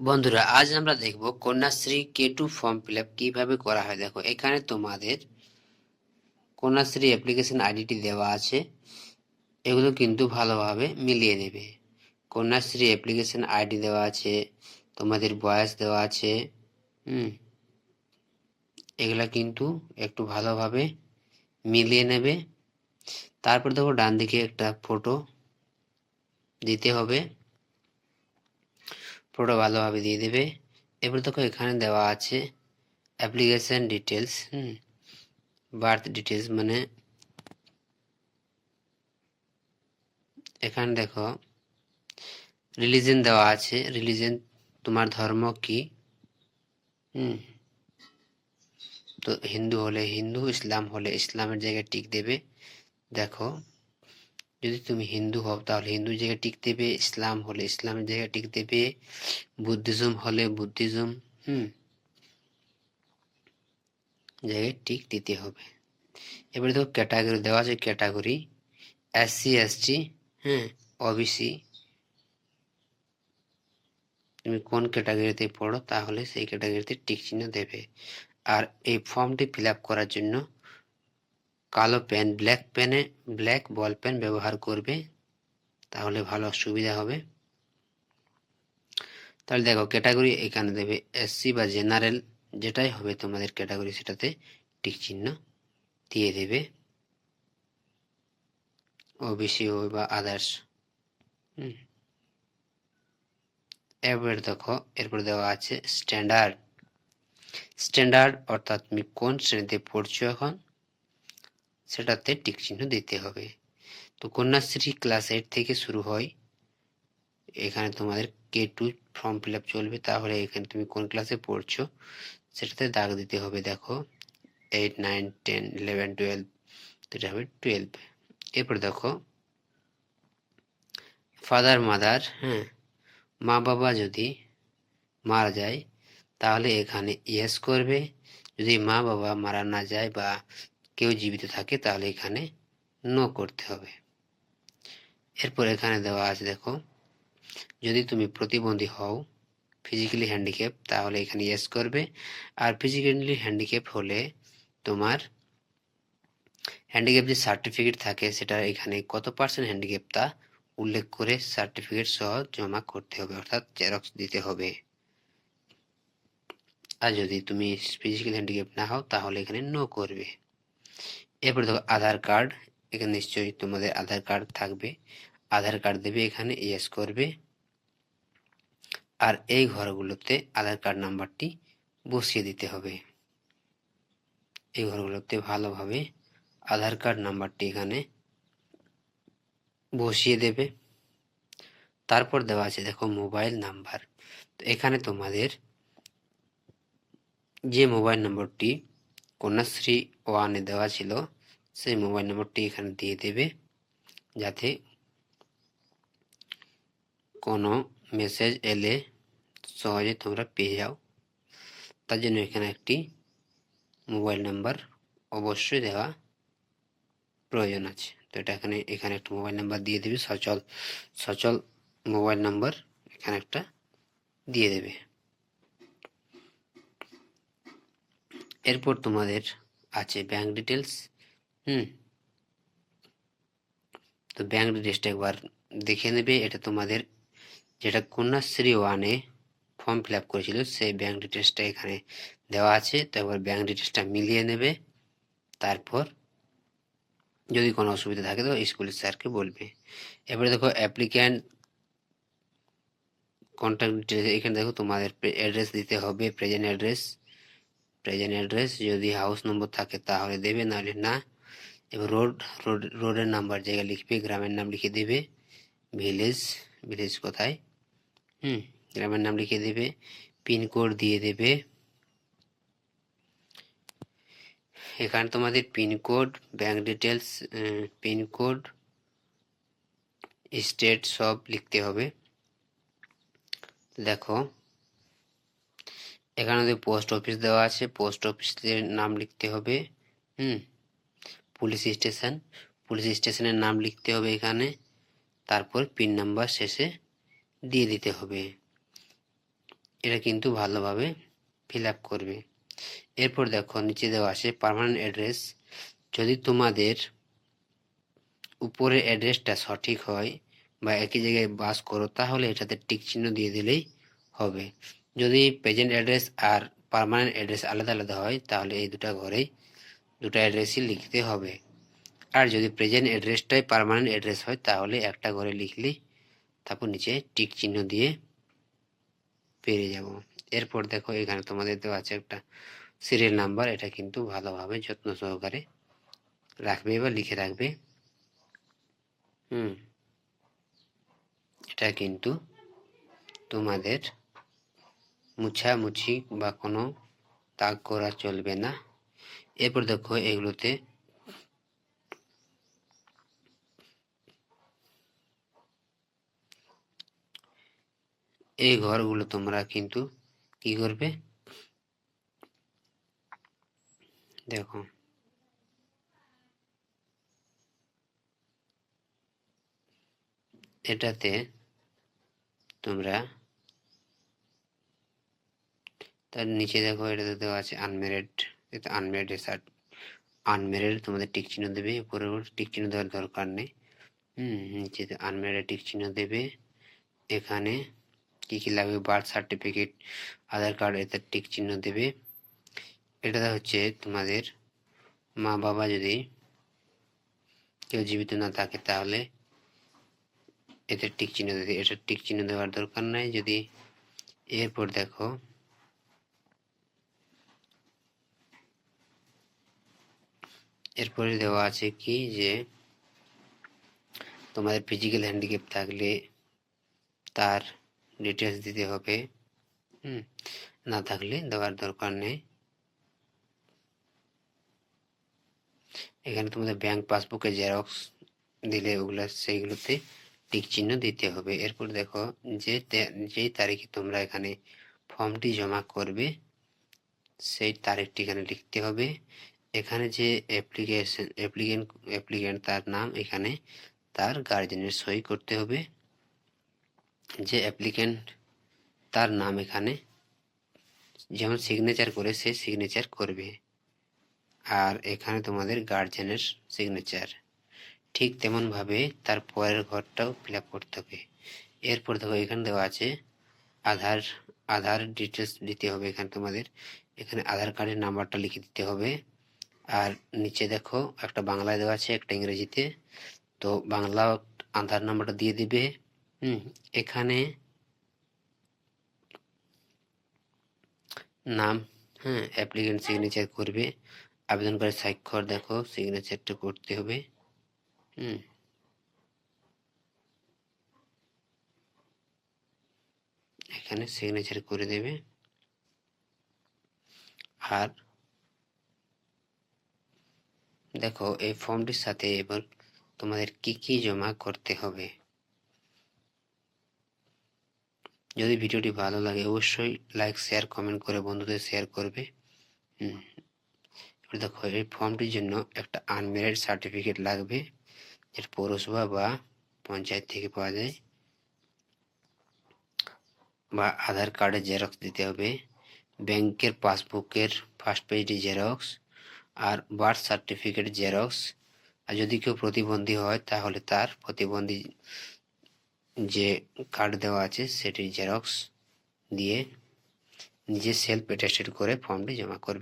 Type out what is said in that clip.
বন্ধুরা, আজ আমরা দেখব Kanyashree K two form fill up কীভাবে করা হয়। দেখো, এখানে তোমাদের কন্যাশ্রী অ্যাপ্লিকেশন আইডিটি দেওয়া আছে। এগুলো কিন্তু ভালোভাবে মিলিয়ে নেবে। কন্যাশ্রী অ্যাপ্লিকেশন আইডি দেওয়া আছে, তোমাদের বয়স দেওয়া আছে, হুম, এগুলা কিন্তু একটু ভালোভাবে মিলিয়ে নেবে। তারপর দেখো ডান দিকে একটা ফটো দিতে হবে। ফটো ভালোভাবে দিয়ে দেবে। এবার দেখো এখানে দেওয়া আছে অ্যাপ্লিকেশন ডিটেলস হুম? বার্থ ডিটেলস মানে এখানে দেখো রিলিজন দেওয়া আছে। রিলিজন তোমার ধর্ম কি? হুম? তো হিন্দু হলে হিন্দু, ইসলাম হলে ইসলামের জায়গায় টিক দেবে। দেখো যদি তুমি হিন্দু হও, তাহলে হিন্দু জায়গায় টিক দেবে, ইসলাম হলে ইসলামের জায়গায় টিক দেবে, বুদ্ধিজম হলে বুদ্ধিজম, হুম, জায়গায় টিক দিতে হবে। এবারে দেখো ক্যাটাগরি, দেওয়া আছে category S C S T হ্যাঁ ওবিসি। তুমি কোন ক্যাটাগরিতে পড়ো, তাহলে সেই ক্যাটাগরিতে টিক চিহ্ন দেবে। আর এই ফর্মটি ফিল করার জন্য কালো পেন, ব্ল্যাক পেনে, ব্ল্যাক বল পেন ব্যবহার করবে, তাহলে ভালো সুবিধা হবে। তাহলে দেখো, ক্যাটাগরি এখানে দেবে, এসসি বা জেনারেল, যেটাই হবে তোমাদের ক্যাটাগরি সেটাতে টিক চিহ্ন দিয়ে দেবে। ওবিসি বা আদার্স হুম। এবার দেখো, এরপর দেওয়া আছে স্ট্যান্ডার্ড স্ট্যান্ডার্ড অর্থাৎ তুমি কোন শ্রেণীতে পড়ছো এখন? সেটাতে টিক চিহ্ন দিতে হবে। তো কন্যাশ্রী ক্লাস এইট থেকে শুরু হয়। এখানে তোমাদের K two form fill up চলবে। তাহলে এখানে তুমি কোন ক্লাসে পড়ছো, সেটাতে দাগ দিতে হবে, দেখো। Eight nine ten eleven twelve এটা হবে টুয়েলভ এরপর দেখো ফাদার মাদার হ্যাঁ মা, বাবা যদি মারা যায়, তাহলে এখানে ইয়েস করবে। যদি মা, বাবা মারা না যায় বা কেউ জীবিত থাকে, তাহলে এখানে নো করতে হবে। এরপর এখানে দেওয়া আছে, দেখো, যদি তুমি প্রতিবন্ধী হও ফিজিক্যালি হ্যান্ডিক্যাপ তাহলে এখানে ইয়েস করবে। আর ফিজিক্যালি হ্যান্ডিক্যাপ হলে তোমার হ্যান্ডিক্যাপ যে সার্টিফিকেট থাকে, সেটা এখানে কত পার্সেন্ট হ্যান্ডিক্যাপ তা উল্লেখ করে সার্টিফিকেট সহ জমা করতে হবে, অর্থাৎ জেরক্স দিতে হবে। আর যদি তুমি ফিজিক্যাল হ্যান্ডিক্যাপ না হও, তাহলে এখানে নো করবে। এরপর দেখো আধার কার্ড, এখানে নিশ্চয়ই তোমাদের আধার কার্ড থাকবে। আধার কার্ড দেবে এখানে ইয়েস করবে। আর এই ঘরগুলোতে আধার কার্ড নাম্বারটি বসিয়ে দিতে হবে। এই ঘরগুলোতে ভালোভাবে আধার কার্ড নাম্বারটি এখানে বসিয়ে দেবে। তারপর দেওয়া আছে দেখো মোবাইল নাম্বার। তো এখানে তোমাদের যে মোবাইল নম্বরটি কন্যাশ্রী ওয়ানে দেওয়া ছিল, সেই মোবাইল নম্বরটি এখানে দিয়ে দেবে যাতে কোনো মেসেজ এলে সহজে তোমরা পেয়ে যাও। তার জন্য এখানে একটি মোবাইল নাম্বার অবশ্যই দেওয়া প্রয়োজন আছে। তো এটা এখানে এখানে একটা মোবাইল নাম্বার দিয়ে দেবে, সচল সচল মোবাইল নাম্বার এখানে একটা দিয়ে দেবে। এরপর তোমাদের আছে ব্যাংক ডিটেলস হুম? তো ব্যাংক ডিটেলসটা একবার দেখে নেবে। এটা তোমাদের যেটা কন্যাশ্রী ওয়ানে ফর্ম ফিল আপ করেছিল, সেই ব্যাংক ডিটেলসটা এখানে দেওয়া আছে। তো একবার ব্যাংক ডিটেলসটা মিলিয়ে নেবে। তারপর যদি কোনো অসুবিধা থাকে তো স্কুলের স্যারকে বলবে। এবারে দেখো অ্যাপ্লিক্যান্ট কন্ট্যাক্ট ডিটেলস এখানে দেখো তোমাদের অ্যাড্রেস দিতে হবে প্রেজেন্ট অ্যাড্রেস প্রেজেন্ট অ্যাড্রেস যদি হাউস নম্বর থাকে তাহলে দেবে, নাহলে না। এবার রোড রোড রোডের নাম্বার জায়গায় লিখবে, গ্রামের নাম লিখে দেবে ভিলেজ ভিলেজ কোথায়? হুম, গ্রামের নাম লিখে দেবে পিনকোড দিয়ে দেবে। এখানে তোমাদের pincode bank details pincode state সব লিখতে হবে। দেখো এখানে যে পোস্ট অফিস দেওয়া আছে। পোস্ট অফিসের নাম লিখতে হবে, হুম? পুলিশ স্টেশন পুলিশ স্টেশনের নাম লিখতে হবে এখানে। তারপর পিন নাম্বার শেষে দিয়ে দিতে হবে। এটা কিন্তু ভালোভাবে ফিল করবে। এরপর দেখো, নিচে দেওয়া আছে পার্মানেন্ট অ্যাড্রেস যদি তোমাদের উপরের অ্যাড্রেসটা সঠিক হয় বা একই জায়গায় বাস করো, তাহলে এটাতে টিক চিহ্ন দিয়ে দিলেই হবে। যদি প্রেজেন্ট অ্যাড্রেস আর পারমানেন্ট অ্যাড্রেস আলাদা আলাদা হয়, তাহলে এই দুটা ঘরেই দুটো অ্যাড্রেসই লিখতে হবে। আর যদি প্রেজেন্ট অ্যাড্রেসটাই পার্মানেন্ট অ্যাড্রেস হয়, তাহলে একটা ঘরে লিখলেই তারপর নিচে টিক চিহ্ন দিয়ে পেরে যাব। এরপর দেখো এখানে তোমাদের তো আছে একটা সিরিয়াল নাম্বার এটা কিন্তু ভালোভাবে যত্ন সহকারে রাখবে বা লিখে রাখবে। হুম, এটা কিন্তু তোমাদের মুছামুছি বা কোনো তাগ করা চলবে না। এরপর দেখো এগুলোতে এই ঘরগুলো তোমরা কিন্তু কি করবে? দেখো। এটাতে তোমরা তার নিচে দেখো এটাতে দেওয়া আছে আনমেরিড এটা আনমেরিড সার্ট আনমেরিড তোমাদের টিক চিহ্ন দেবে, উপরে টিক চিহ্ন দেওয়ার দরকার নেই। হুম, নিচে আনমেরিড টিক চিহ্ন দেবে। এখানে কি কি লাগবে? বার্থ সার্টিফিকেট আধার কার্ড এতে টিক চিহ্ন দেবে। এটা হচ্ছে তোমাদের মা বাবা যদি কেউ জীবিত না থাকে তাহলে এতে টিক চিহ্ন দেবে এটা টিক চিহ্ন দেওয়ার দরকার নাই। যদি এরপর দেখো এরপরে দেওয়া আছে কি যে তোমাদের ফিজিক্যাল হ্যান্ডিক্যাপ থাকলে তার ডিটেলস দিতে হবে, হুম? না থাকলে দেওয়ার দরকার নেই। এখানে তোমাদের ব্যাংক পাসবুকে জেরক্স দিলে ওগুলো সেইগুলোতে টিক চিহ্ন দিতে হবে। এরপর দেখো যে যেই তারিখে তোমরা এখানে ফর্মটি জমা করবে, সেই তারিখটি এখানে লিখতে হবে। এখানে যে অ্যাপ্লিকেশন অ্যাপ্লিকেন্ট অ্যাপ্লিকেন্ট তার নাম, এখানে তার গার্জেনের সই করতে হবে। যে অ্যাপ্লিকেন্ট তার নাম এখানে যেমন সিগনেচার করে, সে সিগনেচার করবে। আর এখানে তোমাদের গার্জেনের সিগনেচার ঠিক তেমনভাবে তার পরের ঘরটাও ফিল করতে হবে। এরপর দেখো এখানে দেওয়া আছে আধার আধার ডিটেলস দিতে হবে এখানে তোমাদের। এখানে আধার কার্ডের নাম্বারটা লিখে দিতে হবে। আর নিচে দেখো একটা বাংলায় দেওয়া আছে, একটা ইংরেজিতে। তো বাংলা আধার নাম্বারটা দিয়ে দিবে। হুম, এখানে নাম হ্যাঁ অ্যাপ্লিকেন্ট সিগনেচার করবে। আবেদনকারী স্বাক্ষর দেখো সিগনেচারটা করতে হবে। হুম। এখানে সিগনেচার করে দেবে। আর দেখো, এই ফর্মটির সাথে এবার তোমাদের কি কি জমা করতে হবে। যদি ভিডিওটি ভালো লাগে, অবশ্যই লাইক শেয়ার কমেন্ট করে বন্ধুদের শেয়ার করবে। হুম। দেখো, এই ফর্মটির জন্য একটা আনমেরিড সার্টিফিকেট লাগবে, যেটা পৌরসভা বা পঞ্চায়েত থেকে পাওয়া যায়। বা আধার কার্ডের জেরক্স দিতে হবে, ব্যাংকের পাসবুকের ফার্স্ট পেজটি জেরক্স আর বার্থ সার্টিফিকেট জেরক্স আর যদি কেউ প্রতিবন্ধী হয়, তাহলে তার প্রতিবন্ধী যে কার্ড দেওয়া আছে সেটির জেরক্স দিয়ে নিজে সেলফ অ্যাটেস্টেড করে ফর্মটি জমা করবে।